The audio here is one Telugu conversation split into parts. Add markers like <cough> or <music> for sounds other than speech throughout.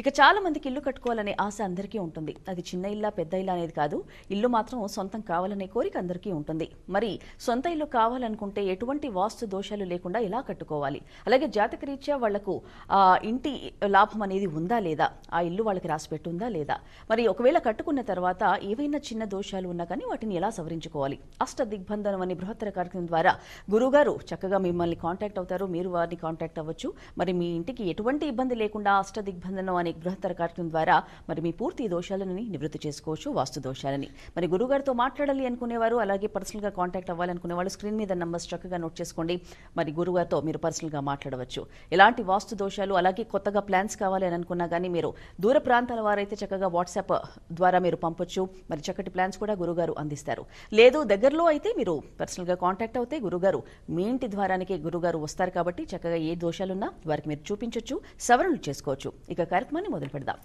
ఇక చాలా మందికి ఇల్లు కట్టుకోవాలనే ఆశ అందరికీ ఉంటుంది. అది చిన్న ఇల్లా పెద్ద ఇల్లు అనేది కాదు. ఇల్లు మాత్రం సొంతం కావాలనే కోరిక అందరికీ ఉంటుంది. మరి సొంత ఇల్లు కావాలనుకుంటే ఎటువంటి వాస్తు దోషాలు లేకుండా ఎలా కట్టుకోవాలి? అలాగే జాతక రీత్యా వాళ్ళకు ఆ ఇంటి లాభం అనేది ఉందా లేదా? ఆ ఇల్లు వాళ్ళకి రాసి పెట్టుందా లేదా? మరి ఒకవేళ కట్టుకున్న తర్వాత ఏవైనా చిన్న దోషాలు ఉన్నా కానీ వాటిని ఎలా సవరించుకోవాలి? అష్ట దిగ్బంధనం అనే బృహత్తర కార్యక్రమం ద్వారా గురుగారు చక్కగా మిమ్మల్ని కాంటాక్ట్ అవుతారు. మీరు వారిని కాంటాక్ట్ అవ్వచ్చు. మరి మీ ఇంటికి ఎటువంటి ఇబ్బంది లేకుండా అష్ట దిగ్బంధనం అనే బృహత్తర కార్యక్రమం ద్వారా మరి మీ పూర్తి దోషాలను నివృత్తి చేసుకోవచ్చు వాస్తు దోషాలని. మరి గురుగారితో మాట్లాడాలి అనుకునేవారు అలాగే పర్సనల్గా కాంటాక్ట్ అవ్వాలనుకునే వాళ్ళు స్క్రీన్ మీద నంబర్స్ చక్కగా నోట్ చేసుకోండి. మరి గురుగారితో మీరు పర్సనల్గా మాట్లాడవచ్చు. ఎలాంటి వాస్తు దోషాలు అలాగే కొత్తగా ప్లాన్స్ కావాలి అని అనుకున్నా కానీ మీరు దూర ప్రాంతాల వారైతే చక్కగా వాట్సాప్ ద్వారా మీరు పంపొచ్చు. మరి చక్కటి ప్లాన్స్ కూడా గురుగారు అందిస్తారు. లేదు దగ్గరలో అయితే మీరు పర్సనల్గా కాంటాక్ట్ అవుతే గురుగారు మీ ఇంటి ద్వారానికి గురుగారు వస్తారు కాబట్టి చక్కగా ఏ దోషాలున్నా వారికి మీరు చూపించవచ్చు సవరణలు చేసుకోవచ్చు. ఇక కార్యక్రమాన్ని మొదలు పెడదాం.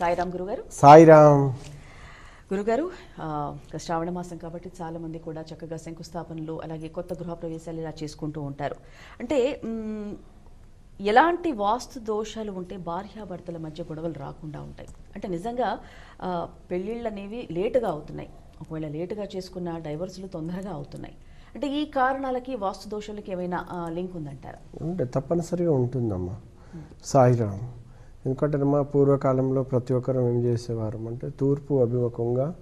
సాయిరామ్ గురుగారు? సాయిరామ్. గురుగారు శ్రావణ మాసం కాబట్టి చాలా మంది కూడా చక్కగా శంకుస్థాపనలు అలాగే కొత్త గృహ ప్రవేశాలు ఇలా చేసుకుంటూ ఉంటారు. అంటే ఎలాంటి వాస్తు దోషాలు ఉంటే భార్యాభర్తల మధ్య గొడవలు రాకుండా ఉంటాయి. అంటే నిజంగా పెళ్ళిళ్ళు అనేవి లేటుగా అవుతున్నాయి. ఒకవేళ లేటుగా చేసుకున్న డైవర్సులు తొందరగా అవుతున్నాయి. అంటే ఈ కారణాలకి వాస్తు దోషాలకి ఏమైనా లింక్ ఉందంటారా? తప్పనిసరిగా ఉంటుందమ్మా. సాయిరామ్. ఎందుకంటే మా పూర్వకాలంలో ప్రతి ఒక్కరు ఏం చేసేవారు అంటే తూర్పు అభిముఖంగా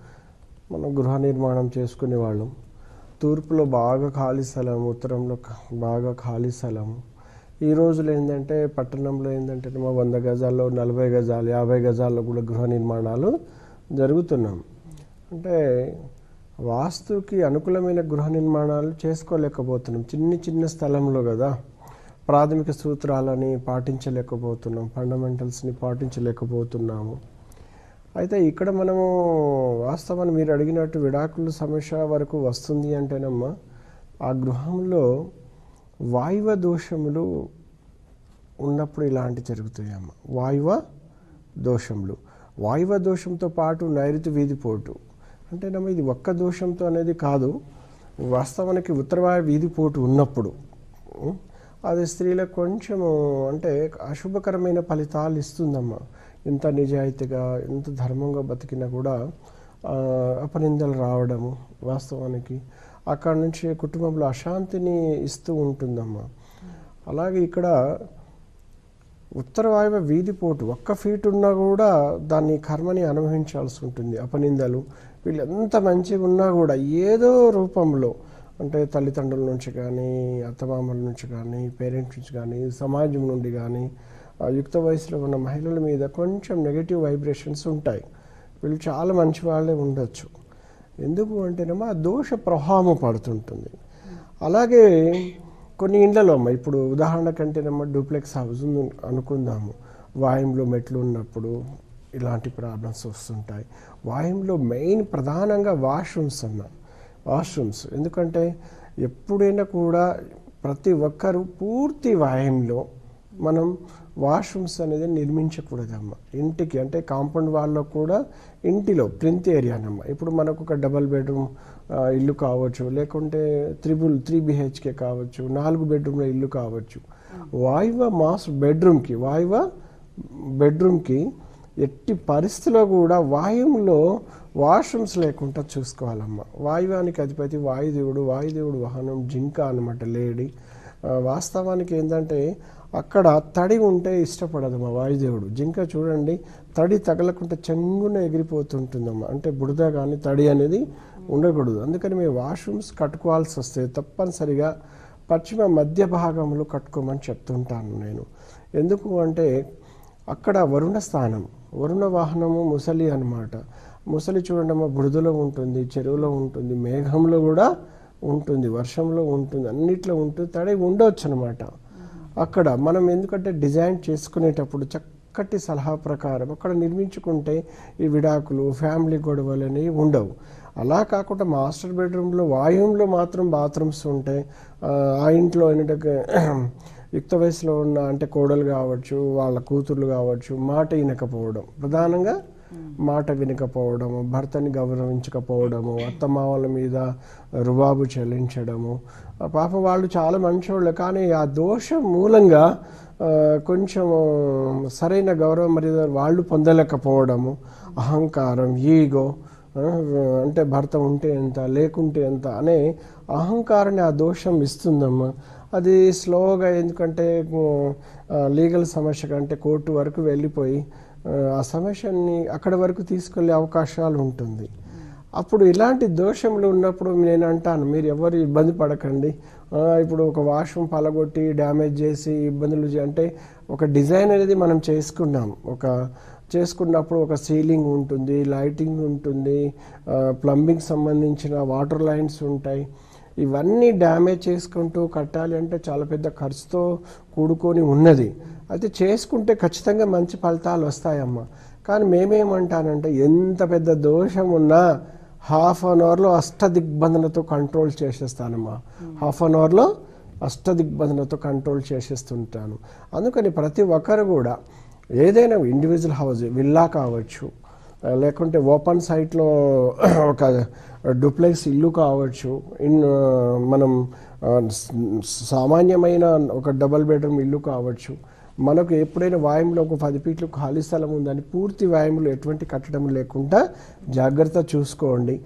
మనం గృహ నిర్మాణం చేసుకునేవాళ్ళం తూర్పులో బాగా ఖాళీ స్థలం ఉత్తరంలో బాగా ఖాళీ స్థలం. ఈ రోజులు ఏంటంటే పట్టణంలో ఏంటంటే మా వంద గజాల్లో నలభై గజాలు యాభై గజాల్లో కూడా గృహ నిర్మాణాలు జరుగుతున్నాం. అంటే వాస్తుకి అనుకూలమైన గృహ నిర్మాణాలు చేసుకోలేకపోతున్నాం. చిన్న చిన్న స్థలంలో కదా. ప్రాథమిక సూత్రాలని పాటించలేకపోతున్నాం ఫండమెంటల్స్ని పాటించలేకపోతున్నాము. అయితే ఇక్కడ మనము వాస్తవాన్ని మీరు అడిగినట్టు విడాకుల సమస్య వరకు వస్తుంది అంటేనమ్మా ఆ గృహంలో వాయువ దోషములు ఉన్నప్పుడు ఇలాంటి జరుగుతాయమ్మ. వాయువ దోషములు. వాయువ దోషంతో పాటు నైరుతి వీధిపోటు అంటేనమ్మా ఇది ఒక్క దోషంతో అనేది కాదు వాస్తవానికి ఉత్తరవాయు వీధిపోటు ఉన్నప్పుడు అది స్త్రీలకు కొంచెము అంటే అశుభకరమైన ఫలితాలు ఇస్తుందమ్మా. ఎంత నిజాయితీగా ఎంత ధర్మంగా బతికినా కూడా అపనిందలు రావడము వాస్తవానికి. అక్కడ నుంచి కుటుంబంలో అశాంతిని ఇస్తూ ఉంటుందమ్మా. అలాగే ఇక్కడ ఉత్తర వాయువ వీధిపోటు ఒక్క ఫీట్ ఉన్నా కూడా దాన్ని కర్మని అనుభవించాల్సి ఉంటుంది. అపనిందలు. వీళ్ళు ఎంత మంచిగా ఉన్నా కూడా ఏదో రూపంలో అంటే తల్లిదండ్రుల నుంచి కానీ అత్తమామల నుంచి కానీ పేరెంట్స్ నుంచి కానీ సమాజం నుండి కానీ ఆ యుక్త వయసులో ఉన్న మహిళల మీద కొంచెం నెగిటివ్ వైబ్రేషన్స్ ఉంటాయి. వీళ్ళు చాలా మంచి వాళ్ళే ఉండొచ్చు. ఎందుకు అంటేనేమో ఆ దోష ప్రభావం పడుతుంటుంది. అలాగే కొన్ని ఇండ్లలో అమ్మ ఇప్పుడు ఉదాహరణ కంటేనేమో డూప్లెక్స్ హౌస్ ఉంది అనుకుందాము. వాయుంలో మెట్లు ఉన్నప్పుడు ఇలాంటి ప్రాబ్లమ్స్ వస్తుంటాయి. వాయుంలో మెయిన్ ప్రధానంగా వాష్రూమ్స్ అన్న వాష్రూమ్స్. ఎందుకంటే ఎప్పుడైనా కూడా ప్రతి ఒక్కరూ పూర్తి వాయుంలో మనం వాష్రూమ్స్ అనేది నిర్మించకూడదమ్మ. ఇంటికి అంటే కాంపౌండ్ వాళ్ళలో కూడా ఇంటిలో ప్రింత్ ఏరియానమ్మ. ఇప్పుడు మనకు ఒక డబల్ బెడ్రూమ్ ఇల్లు కావచ్చు లేకుంటే త్రిబుల్ త్రీ బిహెచ్కే కావచ్చు నాలుగు బెడ్రూమ్ల ఇల్లు కావచ్చు. వాయువ మాస్ బెడ్రూమ్కి వాయువ బెడ్రూమ్కి ఎట్టి పరిస్థితిలో కూడా వాయువులో వాష్రూమ్స్ లేకుండా చూసుకోవాలమ్మా. వాయువానికి అధిపతి వాయుదేవుడు వాయుదేవుడు వాహనం జింక అనమాట లేడీ. వాస్తవానికి ఏంటంటే అక్కడ తడి ఉంటే ఇష్టపడదమ్మా వాయుదేవుడు. జింక చూడండి తడి తగలకుండా చెంగున ఎగిరిపోతుంటుందమ్మా. అంటే బురద కానీ తడి అనేది ఉండకూడదు. అందుకని మేము వాష్రూమ్స్ కట్టుకోవాల్సి వస్తే తప్పనిసరిగా పశ్చిమ మధ్య భాగంలో కట్టుకోమని చెప్తుంటాను నేను. ఎందుకు అంటే అక్కడ వరుణ స్థానం వరుణ వాహనము ముసలి అన్నమాట. ముసలి చూడండి బురదలో ఉంటుంది చెరువులో ఉంటుంది మేఘంలో కూడా ఉంటుంది వర్షంలో ఉంటుంది అన్నిట్లో ఉంటుంది తడి ఉండవచ్చు అనమాట అక్కడ మనం ఎందుకంటే డిజైన్ చేసుకునేటప్పుడు చక్కటి సలహా ప్రకారం అక్కడ నిర్మించుకుంటే ఈ విడాకులు ఫ్యామిలీ గొడవలు అనేవి ఉండవు. అలా కాకుండా మాస్టర్ బెడ్రూమ్లో వాయువులో మాత్రం బాత్రూమ్స్ ఉంటాయి ఆ, ఆ ఇంట్లో ఏంటంటే <clears throat> యుక్త వయసులో ఉన్న అంటే కోడలు కావచ్చు వాళ్ళ కూతుర్లు కావచ్చు మాట వినకపోవడం. ప్రధానంగా మాట వినకపోవడము భర్తని గౌరవించకపోవడము అత్తమావల మీద రుబాబు చెల్లించడము. పాప పాపం వాళ్ళు చాలా మంచోళ్ళు కానీ ఆ దోషం మూలంగా కొంచెం సరైన గౌరవ మర్యాద వాళ్ళు పొందలేకపోవడము. అహంకారం ఈగో అంటే భర్త ఉంటే ఎంత లేకుంటే ఎంత అనే అహంకారాన్ని ఆ దోషం ఇస్తుందమ్మా. అది స్లోగా ఎందుకంటే లీగల్ సమస్య కంటే కోర్టు వరకు వెళ్ళిపోయి ఆ, సమస్యని అక్కడ వరకు తీసుకెళ్ళే అవకాశాలు ఉంటుంది. అప్పుడు ఇలాంటి దోషములు ఉన్నప్పుడు నేను అంటాను మీరు ఎవరు ఇబ్బంది పడకండి. ఇప్పుడు ఒక వాష్రూమ్ పలగొట్టి డ్యామేజ్ చేసి ఇబ్బందులు అంటే ఒక డిజైన్ అనేది మనం చేసుకున్నాం. ఒక చేసుకున్నప్పుడు ఒక సీలింగ్ ఉంటుంది లైటింగ్ ఉంటుంది ప్లంబింగ్ సంబంధించిన వాటర్ లైన్స్ ఉంటాయి. ఇవన్నీ డ్యామేజ్ చేసుకుంటూ కట్టాలి అంటే చాలా పెద్ద ఖర్చుతో కూడుకొని ఉన్నది. అయితే చేసుకుంటే ఖచ్చితంగా మంచి ఫలితాలు వస్తాయమ్మా. కానీ మేమేమంటానంటే ఎంత పెద్ద దోషం ఉన్నా హాఫ్ అన్ అవర్లో అష్ట దిగ్బంధనతో కంట్రోల్ చేసేస్తానమ్మా. హాఫ్ అన్ అవర్లో అష్ట దిగ్బంధనతో కంట్రోల్ చేసేస్తుంటాను. అందుకని ప్రతి ఒక్కరు కూడా ఏదైనా ఇండివిజువల్ హౌస్ విల్లా కావచ్చు లేకుంటే ఓపెన్ సైట్లో <clears throat> ఒక డూప్లెక్స్ ఇల్లు కావచ్చు. ఇన్ మనం సామాన్యమైన ఒక డబల్ బెడ్రూమ్ ఇల్లు కావచ్చు. మనకు ఎప్పుడైనా వాయుంలో ఒక పది ఫీట్లు ఖాళీ స్థలం ఉందని పూర్తి వాయుంలో ఎటువంటి కట్టడం లేకుండా జాగ్రత్త చూసుకోండి.